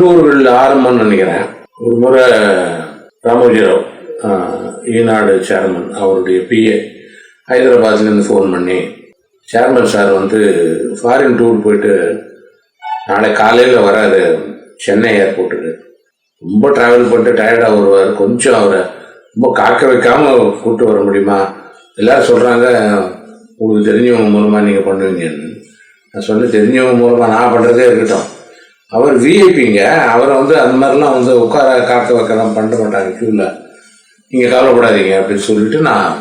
தொண்ணூறுகள் ஆரம்பம்னு நினைக்கிறேன். ஒரு முறை ராமோஜிராவ் ஆஹ், ஈனாடு சேர்மன் அவருடைய பிஏ ஹைதராபாத்லேருந்து ஃபோன் பண்ணி சேர்மன் சார் வந்து ஃபாரின் டூர் போயிட்டு நாளை காலையில் வராது சென்னை ஏர்போர்ட்டுக்கு ரொம்ப ட்ராவல் பண்ணிட்டு டயர்டாக வருவார். கொஞ்சம் அவரை ரொம்ப காக்க வைக்காமல் கூப்பிட்டு வர முடியுமா? எல்லாரும் சொல்கிறாங்க உங்களுக்கு தெரிஞ்சவங்க மூலமாக நீங்கள் பண்ணுவீங்கன்னு. நான் சொன்னேன் தெரிஞ்சவங்க மூலமாக நான் பண்ணுறதே இருக்கட்டும். அவர் விஐபிங்க அவரை வந்து அந்த மாதிரிலாம் வந்து உட்கார காக்க வைக்கலாம் பண்ண மாட்டாங்க க்யூவில் நீங்கள் கவலைப்படாதீங்க அப்படின்னு சொல்லிட்டு நான்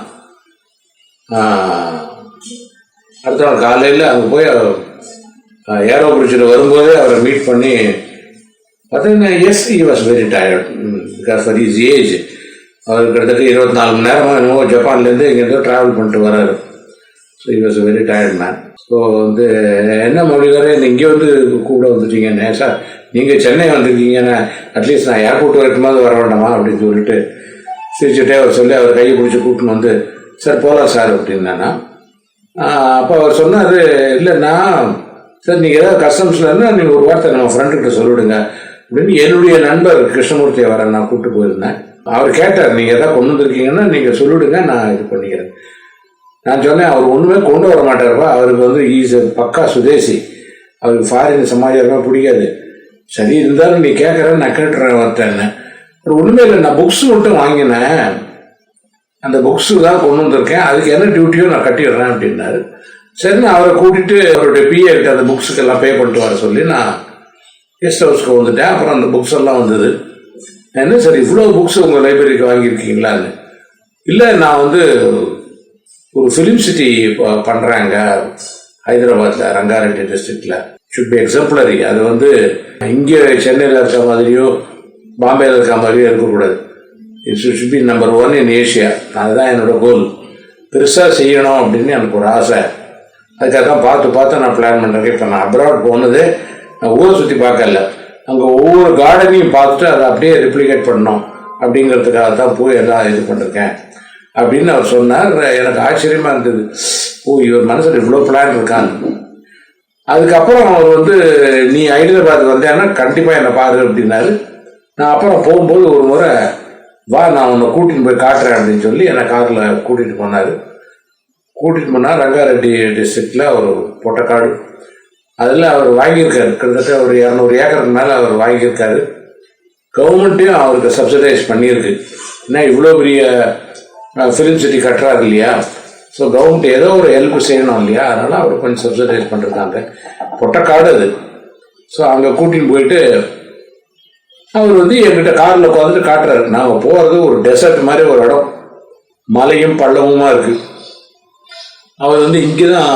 அடுத்த நாள் காலையில் அங்கே போய் ஏரோ பிரிட்ஜில் வரும்போதே அவரை மீட் பண்ணி பார்த்தீங்கன்னா yes he was very tired because for his age அவர் கிட்டத்தட்ட இருபத்தி நாலு மணி நேரமாக என்னவோ ஜப்பான்லேருந்து இங்கேருந்தோ ட்ராவல் பண்ணிட்டு வராரு. So was very tired man so வந்து என்ன மொழிகாரே இங்கே வந்து கூட வந்துட்டீங்கண்ணே சார் நீங்கள் சென்னை வந்திருக்கீங்கண்ணே அட்லீஸ்ட் நான் ஏர்போர்ட் வரைக்குமாவது வர வேண்டாமா அப்படின்னு சொல்லிட்டு சிரிச்சுட்டே அவர் சொல்லி அவர் கையை பிடிச்சி கூட்டின்னு வந்து சார் போகலாம் சார் அப்படின்னானா. அப்போ அவர் சொன்னார் இல்லைண்ணா சார் நீங்கள் ஏதாவது கஸ்டம்ஸில் இருந்தால் நீங்கள் ஒரு வார்த்தை நம்ம ஃப்ரெண்டுக்கிட்ட சொல்லிவிடுங்க அப்படின்னு என்னுடைய நண்பர் கிருஷ்ணமூர்த்தி அவரை நான் கூப்பிட்டு போயிருந்தேன். அவர் கேட்டார் நீங்கள் எதாவது கொண்டு வந்திருக்கீங்கன்னா நீங்கள் சொல்லிவிடுங்க நான் இது பண்ணிக்கிறேன். நான் சொன்னேன் அவர் ஒன்றுமே கொண்டு வர மாட்டார்ப்பா. அவருக்கு வந்து ஈஸ் பக்கா சுதேசி. அவருக்கு ஃபாரின் சமாச்சாரமே பிடிக்காது. சரி இருந்தாலும் நீ கேட்குறேன்னு நான் கேட்டுறேன் ஒருத்தன்னு ஒரு ஒன்றுமே இல்லை நான் புக்ஸ் மட்டும் வாங்கினேன். அந்த புக்ஸு தான் கொண்டு வந்திருக்கேன். அதுக்கு என்ன டியூட்டியோ நான் கட்டிடுறேன் அப்படின்னாரு. சரி நான் அவரை கூட்டிட்டு அவருடைய பிஏக்கு அந்த புக்ஸுக்கு எல்லாம் பே பண்ணிட்டு வர சொல்லி நான் கெஸ்ட் ஹவுஸ்க்கு வந்துட்டேன். அப்புறம் அந்த புக்ஸ் எல்லாம் வந்தது. என்ன சார் இவ்வளோ புக்ஸ் உங்கள் லைப்ரரிக்கு வாங்கியிருக்கீங்களான்னு. இல்லை நான் வந்து ஒரு ஃபிலிம் சிட்டி பண்ணுறாங்க ஹைதராபாத்தில் ரங்காரெட்டி டிஸ்ட்ரிக்டில் ஷுட் பி எக்ஸாம்பிளரி அது வந்து இங்கே சென்னையில் இருக்க மாதிரியோ பாம்பேயில் இருக்க மாதிரியோ இருக்கக்கூடாது. It's should be number one in Asia அதுதான் என்னோட கோல் பெருசாக செய்யணும் அப்படின்னு எனக்கு ஒரு ஆசை. அதுக்காக தான் பார்த்து பார்த்து நான் பிளான் பண்ணுறேன் இப்போ நான் அப்ராட் போனது நான் ஊரை சுற்றி பார்க்கல. அங்கே ஒவ்வொரு கார்டனையும் பார்த்துட்டு அதை அப்படியே ரிப்ளிகேட் பண்ணணும். அப்படிங்கிறதுக்காக தான் போய் எல்லாம் இது பண்ணிருக்கேன். அப்படின்னு அவர் சொன்னார். எனக்கு ஆச்சரியமாக இருந்தது. ஓ இவர் மனசில் இவ்வளோ பிளான் இருக்காங்க. அதுக்கப்புறம் அவர் வந்து நீ ஹைதராபாத் வந்தேன்னா கண்டிப்பாக என்னை பாரு அப்படின்னாரு. நான் அப்புறம் போகும்போது ஒரு முறை வா நான் உன்னை கூட்டின்னு போய் காட்டுறேன் அப்படின்னு சொல்லி என்னை காரில் கூட்டிகிட்டு போனார். கூட்டிகிட்டு போனால் ரங்காரெட்டி டிஸ்ட்ரிக்டில் ஒரு பொட்டக்காடு. அதில் அவர் வாங்கியிருக்காரு. கிட்டத்தட்ட ஒரு இரநூறு ஏக்கருக்கு மேலே அவர் வாங்கியிருக்காரு. கவர்மெண்ட்டையும் அவருக்கு சப்சிடைஸ் பண்ணியிருக்கு. ஏன்னா இவ்வளோ பெரிய ஃபிலிம் சிட்டி கட்டுறாரு இல்லையா? ஸோ கவர்மெண்ட் ஏதோ ஒரு ஹெல்ப் செய்யணும் இல்லையா? அதனால் அவர் கொஞ்சம் சப்சிடைஸ் பண்ணிருக்காங்க பொட்டக்காடு அது. ஸோ அங்கே கூட்டின்னு போயிட்டு அவர் வந்து என்கிட்ட காரில் உட்காந்துட்டு காட்டுறாரு. நாங்கள் போகிறது ஒரு டெசர்ட் மாதிரி ஒரு இடம். மலையும் பள்ளமுமா இருக்குது அவர் வந்து இங்கே தான்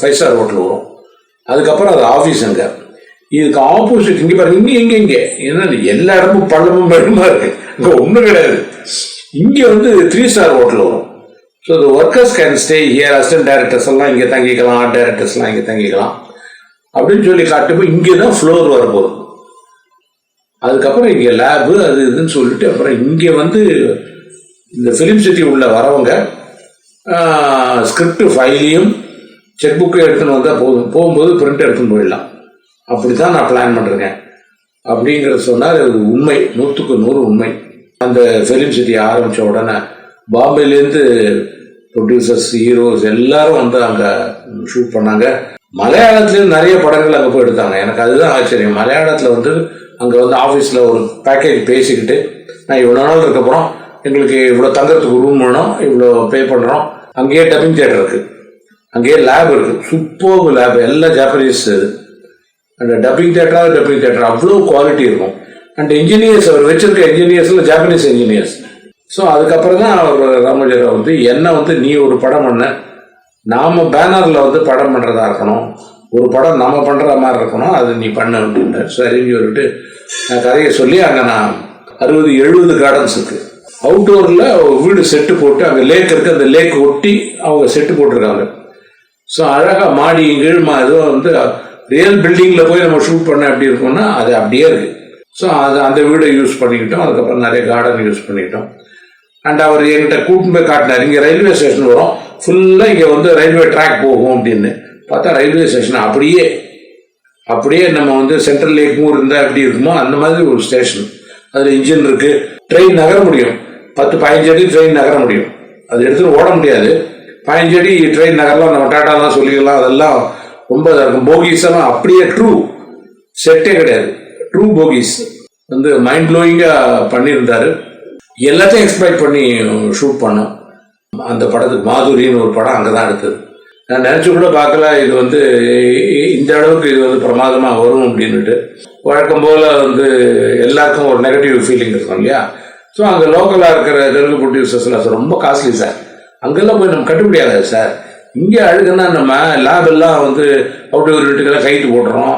ஃபைவ் ஸ்டார் ஹோட்டல் வரும். அதுக்கப்புறம் அது ஆஃபீஸ் அங்கே. இதுக்கு ஆப்போசிட் இங்கே பாருங்க இங்கே இங்கே இங்கே. என்ன எல்லா இடமும் பள்ளமும் மட்டுமா இருக்கு. இங்கே ஒன்றும் கிடையாது. இங்கே வந்து த்ரீ ஸ்டார் ஹோட்டல் வரும். ஸோ இந்த workers can stay here assistant directors எல்லாம் இங்கே தங்கிக்கலாம் ஆர்ட் டைரக்டர்ஸ்லாம் இங்கே தங்கிக்கலாம். அப்படின்னு சொல்லி காட்டுப்போ இங்கே தான் ஃப்ளோர் வரப்போகுது அதுக்கப்புறம் இங்கே லேபு அது இதுன்னு சொல்லிட்டு அப்புறம் இங்கே வந்து இந்த ஃபிலிம் சிட்டி உள்ள வரவங்க ஸ்கிரிப்ட் ஃபைலையும் செக் புக்கு எடுத்துன்னு வந்தால் போதும். போகும்போது பிரிண்ட் எடுத்துன்னு போயிடலாம். அப்படி தான் நான் பிளான் பண்ணுறேன் அப்படிங்கிறத சொன்னால் அது உண்மை. நூற்றுக்கு நூறு உண்மை. அந்த ஃபிலிம் சிட்டி ஆரம்பித்த உடனே பாம்பேலேருந்து ப்ரொடியூசர்ஸ் ஹீரோஸ் எல்லாரும் வந்து அங்கே ஷூட் பண்ணாங்க. மலையாளத்துலேயும் நிறைய படங்கள் அங்கே போய் எடுத்தாங்க. எனக்கு அதுதான் ஆச்சரியம். மலையாளத்தில் வந்து அங்கே வந்து ஆஃபீஸில் ஒரு பேக்கேஜ் பேசிக்கிட்டு நான் இவ்வளோ நாள் இருக்கப்புறம் எங்களுக்கு இவ்வளோ தங்கறதுக்கு ரூம் வேணும் இவ்வளோ பே பண்ணுறோம் அங்கேயே டப்பிங் தியேட்டர் இருக்குது அங்கேயே லேப் இருக்குது சூப்பர் லேப் எல்லாம் ஜாப்பனீஸ் இது. அந்த டப்பிங் தேட்டரா டப்பிங் தேட்டர் அவ்வளோ குவாலிட்டி இருக்கும். அண்ட் இன்ஜினியர்ஸ் அவர் வச்சிருக்க இன்ஜினியர்ஸில் ஜாப்பனீஸ் இன்ஜினியர்ஸ் ஸோ அதுக்கப்புறம் தான் அவர் ராமோஜராவ் வந்து என்ன வந்து நீ ஒரு படம் பண்ண? நாம பேனரில் வந்து படம் பண்ணுறதா இருக்கணும். ஒரு படம் நம்ம பண்ணுற மாதிரி இருக்கணும். அது நீ பண்ண அப்படின்றார். சரின்னு சொல்லிட்டு நான் கதையை சொல்லி அங்கே நான் அறுபது எழுபது கார்டன்ஸ் இருக்கு. அவுட்டோரில் வீடு செட்டு போட்டு அங்கே லேக் இருக்கு. அந்த லேக் ஒட்டி அவங்க செட்டு போட்டிருக்காங்க. ஸோ அழகாக மாடி கீழ்மா இதுவும் வந்து ரியல் பில்டிங்கில் போய் நம்ம ஷூட் பண்ண எப்படி இருக்கும்னா அது அப்படியே இருக்குது ஸோ அது அந்த வீடை யூஸ் பண்ணிக்கிட்டோம். அதுக்கப்புறம் நிறைய கார்டன் யூஸ் பண்ணிக்கிட்டோம். அண்ட் அவர் என்கிட்ட கூட்டின்னு போய் காட்டினார். இங்கே ரயில்வே ஸ்டேஷன் வரும். ஃபுல்லாக இங்கே வந்து ரயில்வே ட்ராக் போகும் அப்படின்னு. பார்த்தா ரயில்வே ஸ்டேஷன் அப்படியே அப்படியே நம்ம வந்து சென்ட்ரல் லேக்கும் இருந்தால் எப்படி இருக்குமோ அந்த மாதிரி ஒரு ஸ்டேஷன் அதில் இன்ஜின் இருக்குது ட்ரெயின் நகர முடியும். பத்து பதினஞ்சு அடி ட்ரெயின் நகர முடியும். அது எடுத்துட்டு ஓட முடியாது. பதினஞ்சு அடி ட்ரெயின் நகரலாம் நம்ம டாட்டாலாம் சொல்லிக்கலாம் அதெல்லாம் ரொம்ப இருக்கும் போகீஸ் எல்லாம் அப்படியே ட்ரூ செட்டே கிடையாது. ட்ரூ போகிஸ் வந்து மைண்ட் ப்ளோயிங்காக பண்ணியிருந்தாரு. எல்லாத்தையும் எக்ஸ்பெக்ட் பண்ணி ஷூட் பண்ணோம். அந்த படத்துக்கு மாதுரின்னு ஒரு படம் அங்கே தான் எடுத்தது நான் நினச்சி கூட பார்க்கல இது வந்து இந்த அளவுக்கு இது வந்து பிரமாதமாக வரும் அப்படின்னுட்டு. வழக்கம் போல் வந்து எல்லாருக்கும் ஒரு நெகட்டிவ் ஃபீலிங் இருக்கும் இல்லையா? ஸோ அங்கே லோக்கலாக இருக்கிற தெலுங்கு ப்ரொடியூசர்ஸ்லாம் சார் ரொம்ப காஸ்ட்லி சார் அங்கெல்லாம் போய் நம்ம கட்டுப்படியாகாது சார் இங்கே அழுகுன்னா நம்ம லேப் எல்லாம் வந்து அவுட்டோர் வீட்டுக்கெல்லாம் கைட்டு போடுறோம்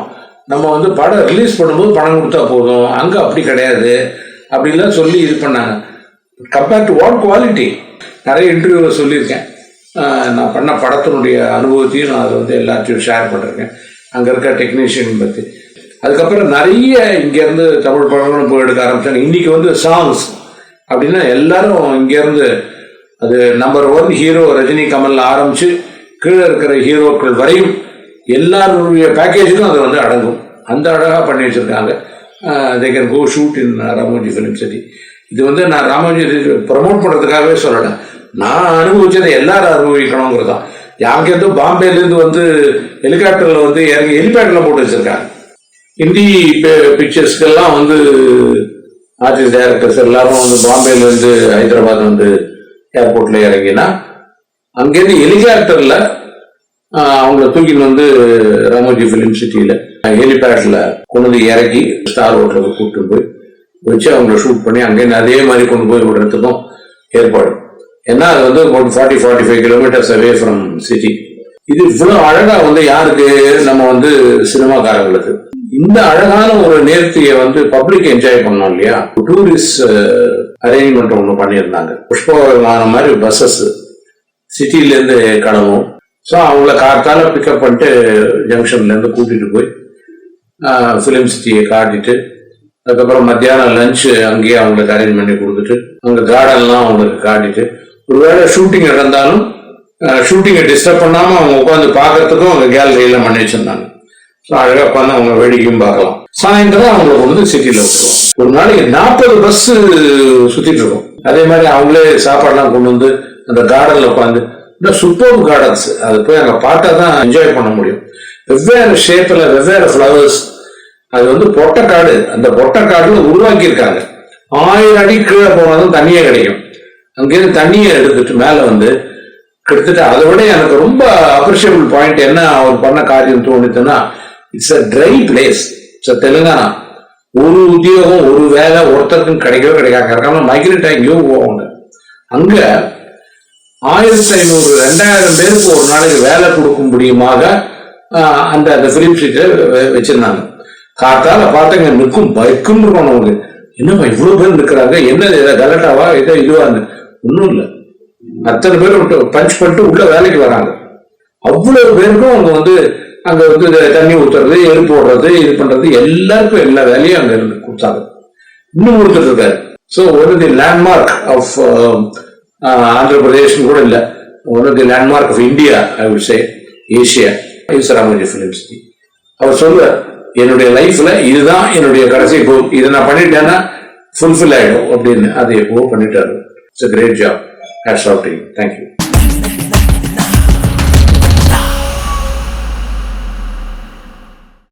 நம்ம வந்து படம் ரிலீஸ் பண்ணும்போது பணம் கொடுத்தா போதும். அங்கே அப்படி கிடையாது. அப்படின்லாம் சொல்லி இது பண்ணாங்க. கம்பேர் டு வாட் குவாலிட்டி நிறைய இன்டர்வியூவில் சொல்லியிருக்கேன். நான் பண்ண படத்தினுடைய அனுபவத்தையும் நான் அதை வந்து எல்லாத்தையும் ஷேர் பண்ணிருக்கேன். அங்கே இருக்க டெக்னீஷியன் பற்றி அதுக்கப்புறம் நிறைய இங்கேருந்து தமிழ் படங்களும் போய் எடுக்க ஆரம்பித்தாங்க இன்னைக்கு வந்து சாங்ஸ் அப்படின்னா எல்லாரும் இங்கேருந்து அது number one hero Rajini Kamal ஆரம்பித்து கீழே இருக்கிற ஹீரோக்கள் வரையும் எல்லாருடைய பேக்கேஜுக்கும் அது வந்து அடங்கும். அந்த அழகாக பண்ணி வச்சிருக்காங்க. They can go shoot in Ramoji Film City இது வந்து நான் ராமோஜி ப்ரமோட் பண்ணுறதுக்காகவே சொல்லலை. நான் அனுபவிச்சதை எல்லாரும் அனுபவிக்கணுங்கிறது தான் யாங்கேருந்து பாம்பேலேருந்து வந்து ஹெலிகாப்டரில் வந்து இறங்கி ஹெலிபேட்டில் போட்டு வச்சுருக்காங்க. ஹிந்தி பிக்சர்ஸ்க்கெல்லாம் வந்து ஆர்டிஸ்ட் டைரக்டர்ஸ் எல்லாரும் வந்து பாம்பேலேருந்து ஹைதராபாத் வந்து ஏர்போர்ட்டில் இறங்கினா அங்கேருந்து ஹெலிகாப்டரில் அவங்கள தூக்கிட்டு வந்து ராமோஜி ஃபிலிம் சிட்டியில் ஹெலிபேட்ல கொண்டு வந்து இறக்கி ஸ்டார் ஹோட்டலுக்கு கூப்பிட்டு போய் வச்சு அவங்கள ஷூட் பண்ணி அங்கேருந்து அதே மாதிரி கொண்டு போய் விடுறதுக்கும் ஏற்பாடு. ஏன்னா அது வந்து ஒரு forty forty five kilometres away from city இது இவ்வளோ அழகா வந்து யாருக்கு நம்ம வந்து சினிமாக்காரங்களுக்கு. இந்த அழகான ஒரு நேர்த்தியை வந்து பப்ளிக் என்ஜாய் பண்ணோம் இல்லையா? டூரிஸ்ட் அரேஞ்ச்மெண்ட் ஒன்று பண்ணியிருந்தாங்க. புஷ்ப விமானம் மாதிரி பஸ்ஸஸ் சிட்டிலேருந்து கிளம்பும் ஸோ அவங்கள கார்த்தால பிக்கப் பண்ணிட்டு ஜங்ஷன்லேருந்து கூட்டிகிட்டு போய் ஃபிலிம் சிட்டியை காட்டிட்டு அதுக்கப்புறம் மத்தியானம் லஞ்சு அங்கேயே அவங்களுக்கு அரேஞ்ச் பண்ணி கொடுத்துட்டு அங்கே கார்டன்லாம் அவங்களுக்கு காட்டிட்டு ஒருவேளை ஷூட்டிங் நடந்தாலும் ஷூட்டிங்கை டிஸ்டர்ப் பண்ணாமல் அவங்க உட்காந்து பார்க்கறதுக்கும் அவங்க கேலரியில் பண்ணி வச்சுருந்தாங்க. ஸோ அழகாக உட்காந்து அவங்க வேடிக்கையும் பார்க்கலாம். சாயந்தரம் அவங்களை கொண்டு வந்து சிட்டியில் விட்டுருவோம் ஒரு நாளைக்கு நாற்பது பஸ் சுற்றிட்டு இருக்கோம். அதே மாதிரி அவங்களே சாப்பாடுலாம் கொண்டு வந்து அந்த கார்டனில் உட்காந்து இந்த சூப்பர் கார்டன்ஸ் அது போய் அங்கே பார்த்தா தான் என்ஜாய் பண்ண முடியும். வெவ்வேறு ஷேப்பில் வெவ்வேறு ஃப்ளவர்ஸ் அது வந்து பொட்டக்காடு. அந்த பொட்டக்காடுல உருவாக்கியிருக்காங்க. ஆயிரம் அடி கீழே போனாலும் தண்ணியே கிடைக்கும். அங்கேருந்து தண்ணியை எடுத்துட்டு மேலே வந்து கிட்டத்தட்ட அதை விட எனக்கு ரொம்ப அப்ரிஷியபிள் பாயிண்ட் என்ன? அவர் பண்ண காரியம் தோணுதுன்னா it's a dry place it's Telangana ஒரு உத்தியோகம் ஒரு வேலை ஒருத்தருக்கும் கிடைக்கவே கிடைக்காங்க மைக்ரேட் எங்கேயோ போவாங்க அங்க ஆயிரத்தி ஐநூறு ரெண்டாயிரம் பேருக்கு ஒரு நாளைக்கு வேலை கொடுக்கும் முடியுமாக ஆஹ், அந்த அந்த பிலிம் ஷீட்டை வச்சிருந்தாங்க. காத்தால பார்த்தங்க நிற்கும் பைக்கும் இருக்கணும் அவங்களுக்கு என்னப்பா இவ்வளவு பேர் நிற்கிறாங்க? என்ன இதை கலட்டாவா? இதை இதுவா? ஒன்றும் இல்லை. அத்தனை பேர் விட்டு பஞ்ச் பண்ணிட்டு உள்ள வேலைக்கு வராங்க. அவ்வளவு பேருக்கும் அவங்க வந்து அங்க வந்து தண்ணி ஊத்துறது எரு போடுறது இது பண்றது எல்லாருக்கும் எல்லா வேலையும் அங்க இருந்து கொடுத்தாங்க. இன்னும் கொடுத்துட்டு இருக்காரு. So one the landmark of Andhra Pradesh கூட இல்லை one of the landmark of India I would say Asia is Ramoji Film City அவர் சொல்லுவார் என்னுடைய லைஃப்ல இதுதான் என்னுடைய கடைசி கோல் இதை நான் பண்ணிட்டேன்னா ஃபுல்ஃபில் ஆகிடும் அப்படின்னு அதை எப்போ பண்ணிட்டாரு it's great job hats off to thank you